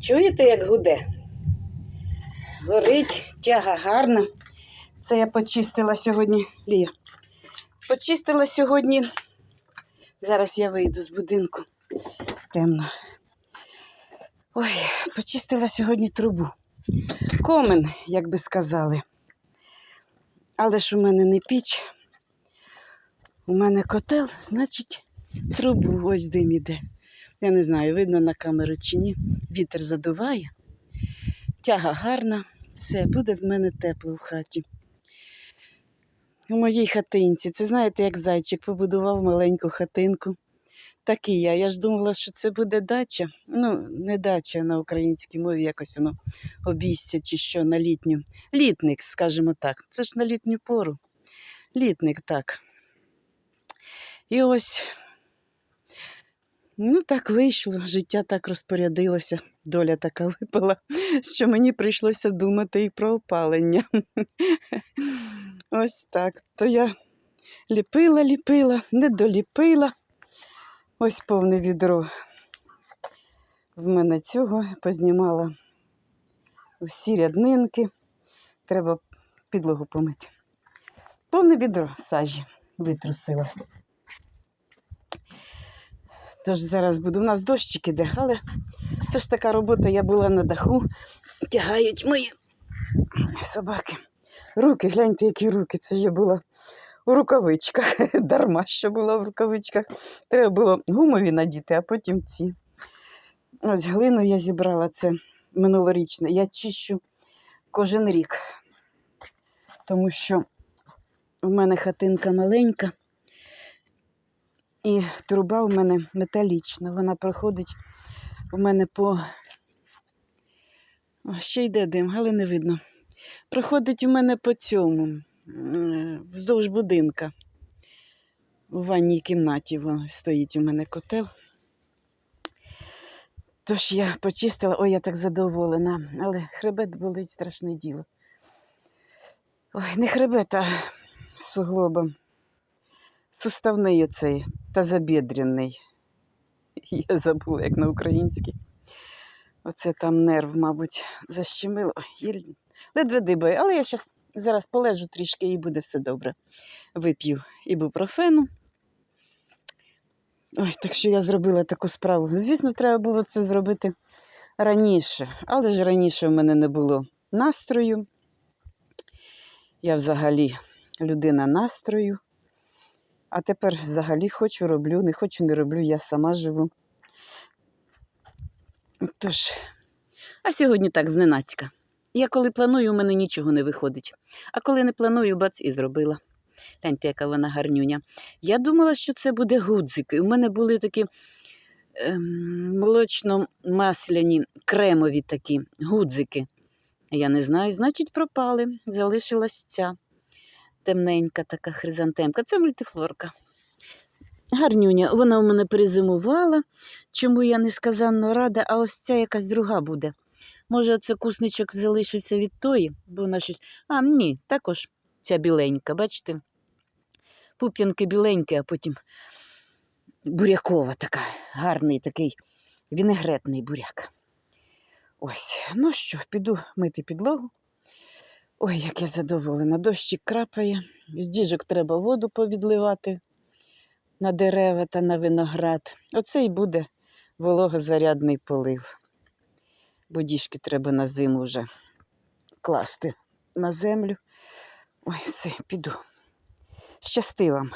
Чуєте, як гуде? Горить, тяга гарна. Це я почистила сьогодні, Лія. Почистила сьогодні. Зараз я вийду з будинку. Темно. Ой, почистила сьогодні трубу. Комен, як би сказали. Але ж у мене не піч. У мене котел, значить, трубу ось дим іде. Я не знаю, видно на камеру чи ні. Вітер задуває. Тяга гарна, все, буде в мене тепло в хаті. У моїй хатинці. Це знаєте, як зайчик побудував маленьку хатинку. Так і я. Я ж думала, що це буде дача. Ну, не дача на українській мові, якось воно обійстя чи що на літню. Літник, скажімо так. Це ж на літню пору. Літник, так. І ось, ну так вийшло, життя так розпорядилося, доля така випала, що мені прийшлося думати і про опалення. Ось так. То я ліпила, ліпила, не доліпила. Ось повне відро. В мене цього познімала всі ряднинки. Треба підлогу помити. Повне відро сажі витрусила. Тож зараз буду. У нас дощик іде, але це ж така робота, я була на даху, тягають мої собаки. Руки, гляньте, які руки. Це я була у рукавичках. Дарма що була в рукавичках. Треба було гумові надіти, а потім ці. Ось глину я зібрала це минулорічне. Я чищу кожен рік, тому що у мене хатинка маленька. І труба у мене металічна. Вона проходить у мене по. О, ще йде дим, але не видно. Проходить у мене по цьому, вздовж будинка. У ванній кімнаті стоїть у мене котел. Тож я почистила, ой, я так задоволена, але хребет болить страшне діло. Ой, не хребет, а суглоба. Суставний оцей тазобєдряний. Я забула, як на українській. Оце там нерв, мабуть, защемило. Ой, Ледве дибає, але я щас, зараз полежу трішки і буде все добре. Вип'ю ібупрофену. Ой, так що я зробила таку справу. Звісно, треба було це зробити раніше, але ж раніше в мене не було настрою. Я взагалі людина настрою. А тепер взагалі хочу, роблю, не хочу, не роблю, я сама живу. Тож, а сьогодні так зненацька. Я коли планую, у мене нічого не виходить. А коли не планую, бац, і зробила. Гляньте, яка вона гарнюня. Я думала, що це буде гудзики. У мене були такі ем, молочно-масляні, кремові такі гудзики. Я не знаю, значить, пропали. Залишилась ця темненька така хризантемка. Це мультифлорка. Гарнюня, вона у мене перезимувала, чому я несказанно рада, а ось ця якась друга буде. Може, це кусничок залишився від тої, бо вона щось. А, ні, також ця біленька, бачите? Пуп'янки біленькі, а потім бурякова така, гарний такий вінегретний буряк. Ось, ну що, піду мити підлогу. Ой, як я задоволена. Дощик крапає. З діжок треба воду повідливати на дерева та на виноград. Оце і буде вологозарядний полив. Бо діжки треба на зиму вже класти на землю. Ой, все, піду. Щасти вам!